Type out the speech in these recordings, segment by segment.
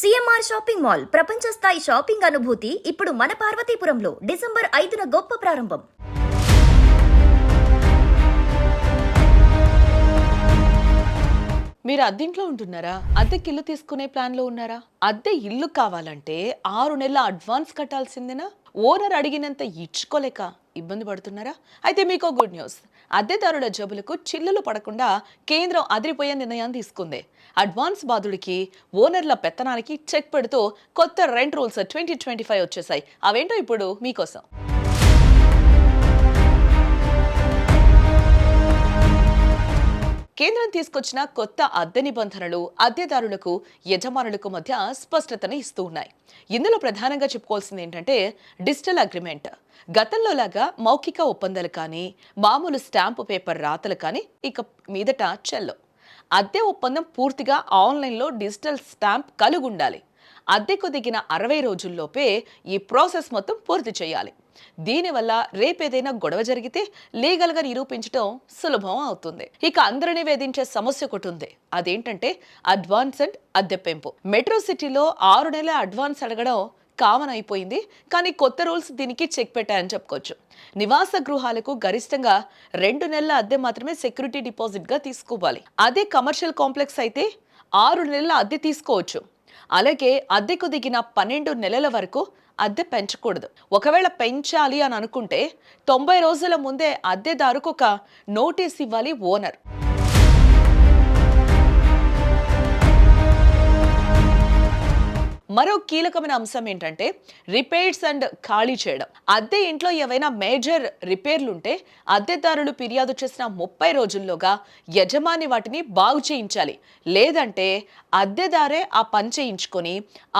CMR shopping mall ప్రపంచ స్థాయి shopping అనుభూతి ఇప్పుడు మన పార్వతీపురంలో డిసెంబర్ ఐదున గొప్ప ప్రారంభం. మీరు అద్దెంట్లో ఉంటున్నారా? అద్దెకి ఇల్లు తీసుకునే ప్లాన్లో ఉన్నారా? అద్దె ఇల్లు కావాలంటే ఆరు నెలల అడ్వాన్స్ కట్టాల్సిందేనా? ఓనర్ అడిగినంత ఇచ్చుకోలేక ఇబ్బంది పడుతున్నారా? అయితే మీకు గుడ్ న్యూస్. అద్దెదారుల జబ్బులకు చిల్లులు పడకుండా కేంద్రం అదిరిపోయే నిర్ణయం తీసుకుంది. అడ్వాన్స్ బాధుడికి ఓనర్ల పెత్తనానికి చెక్ పెడుతూ కొత్త rent rules twenty twenty five వచ్చేసాయి. అవేంటో ఇప్పుడు మీకోసం. కేంద్రం తీసుకొచ్చిన కొత్త అద్దె నిబంధనలు అద్దెదారులకు యజమానులకు మధ్య స్పష్టతను ఇస్తూ ఉన్నాయి. ఇందులో ప్రధానంగా చెప్పుకోవాల్సింది ఏంటంటే డిజిటల్ అగ్రిమెంట్. గతంలో లాగా మౌఖిక ఒప్పందాలు కానీ మామూలు స్టాంపు పేపర్ రాతలు కానీ ఇక మీదట చెల్లు అద్దె ఒప్పందం పూర్తిగా ఆన్లైన్లో డిజిటల్ స్టాంప్ కలిగి ఉండాలి అద్దెకు దిగిన అరవై రోజుల్లోపే ఈ ప్రాసెస్ మొత్తం పూర్తి చేయాలి. దీనివల్ల రేపేదైనా గొడవ జరిగితే లీగల్గా నిరూపించడం సులభం అవుతుంది. ఇక అందరినీ వేధించే సమస్య ఒకటి ఉంది. అదేంటంటే అడ్వాన్స్ అండ్ అద్దె పెంపు. మెట్రో సిటీలో ఆరు నెలల అడ్వాన్స్ అడగడం కామన్ అయిపోయింది. కానీ కొత్త రూల్స్ దీనికి చెక్ పెట్టాయని చెప్పుకోవచ్చు. నివాస గృహాలకు గరిష్టంగా రెండు నెలల అద్దె మాత్రమే సెక్యూరిటీ డిపాజిట్గా తీసుకోవాలి. అదే కమర్షియల్ కాంప్లెక్స్ అయితే ఆరు నెలల అద్దె తీసుకోవచ్చు. అలాగే అద్దెకు దిగిన పన్నెండు నెలల వరకు అద్దె పెంచకూడదు. ఒకవేళ పెంచాలి అని అనుకుంటే తొంభై రోజుల ముందే అద్దెదారుకు ఒక నోటీస్ ఇవ్వాలి ఓనర్. మరో కీలకమైన అంశం ఏంటంటే రిపేర్స్ అండ్ ఖాళీ చేయడం. అద్దె ఇంట్లో ఏవైనా మేజర్ రిపేర్లు ఉంటే అద్దెదారులు ఫిర్యాదు చేసిన ముప్పై రోజుల్లోగా యజమాని వాటిని బాగు చేయించాలి. లేదంటే అద్దెదారే ఆ పని చేయించుకొని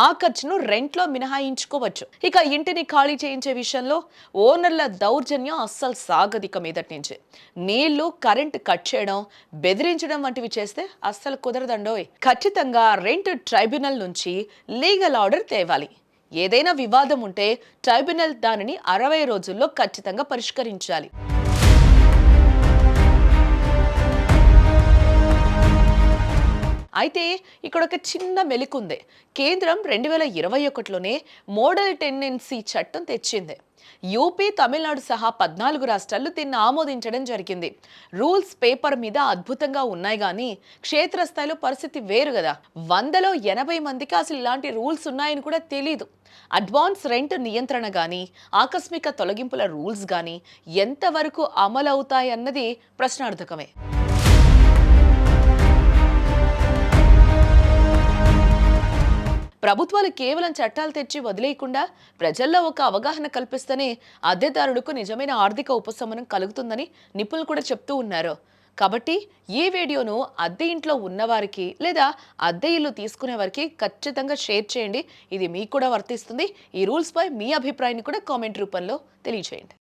ఆ ఖర్చును రెంట్లో మినహాయించుకోవచ్చు. ఇక ఇంటిని ఖాళీ చేయించే విషయంలో ఓనర్ల దౌర్జన్యం అస్సలు సాగదిక మీదటి నుంచి. నీళ్ళు కరెంట్ కట్ చేయడం బెదిరించడం వంటివి చేస్తే అస్సలు కుదరదండోయ్. ఖచ్చితంగా రెంట్ ట్రైబ్యునల్ నుంచి లీగల్ ఆర్డర్ తేవాలి. ఏదైనా వివాదం ఉంటే ట్రైబ్యునల్ దానిని అరవై రోజుల్లో ఖచ్చితంగా పరిష్కరించాలి. అయితే ఇక్కడ ఒక చిన్న మెలికుంది. కేంద్రం రెండు వేల ఇరవై ఒకటిలోనే మోడల్ టెండెన్సీ చట్టం తెచ్చింది. యూపీ తమిళనాడు సహా పద్నాలుగు రాష్ట్రాలు దీన్ని ఆమోదించడం జరిగింది. రూల్స్ పేపర్ మీద అద్భుతంగా ఉన్నాయి కానీ క్షేత్రస్థాయిలో పరిస్థితి వేరు కదా వందలో ఎనభై మందికి అసలు ఇలాంటి రూల్స్ ఉన్నాయని కూడా తెలీదు. అడ్వాన్స్ రెంట్ నియంత్రణ కానీ ఆకస్మిక తొలగింపుల రూల్స్ కానీ ఎంతవరకు అమలవుతాయన్నది ప్రశ్నార్థకమే. ప్రభుత్వాలు కేవలం చట్టాలు తెచ్చి వదిలేయకుండా ప్రజల్లో ఒక అవగాహన కల్పిస్తేనే అద్దెదారులకు నిజమైన ఆర్థిక ఉపశమనం కలుగుతుందని నిపుణులు కూడా చెప్తూ ఉన్నారు. కాబట్టి ఈ వీడియోను అద్దె ఇంట్లో ఉన్నవారికి లేదా అద్దె ఇల్లు తీసుకునే వారికి ఖచ్చితంగా షేర్ చేయండి. ఇది మీకు కూడా వర్తిస్తుంది. ఈ రూల్స్పై మీ అభిప్రాయాన్ని కూడా కామెంట్ రూపంలో తెలియచేయండి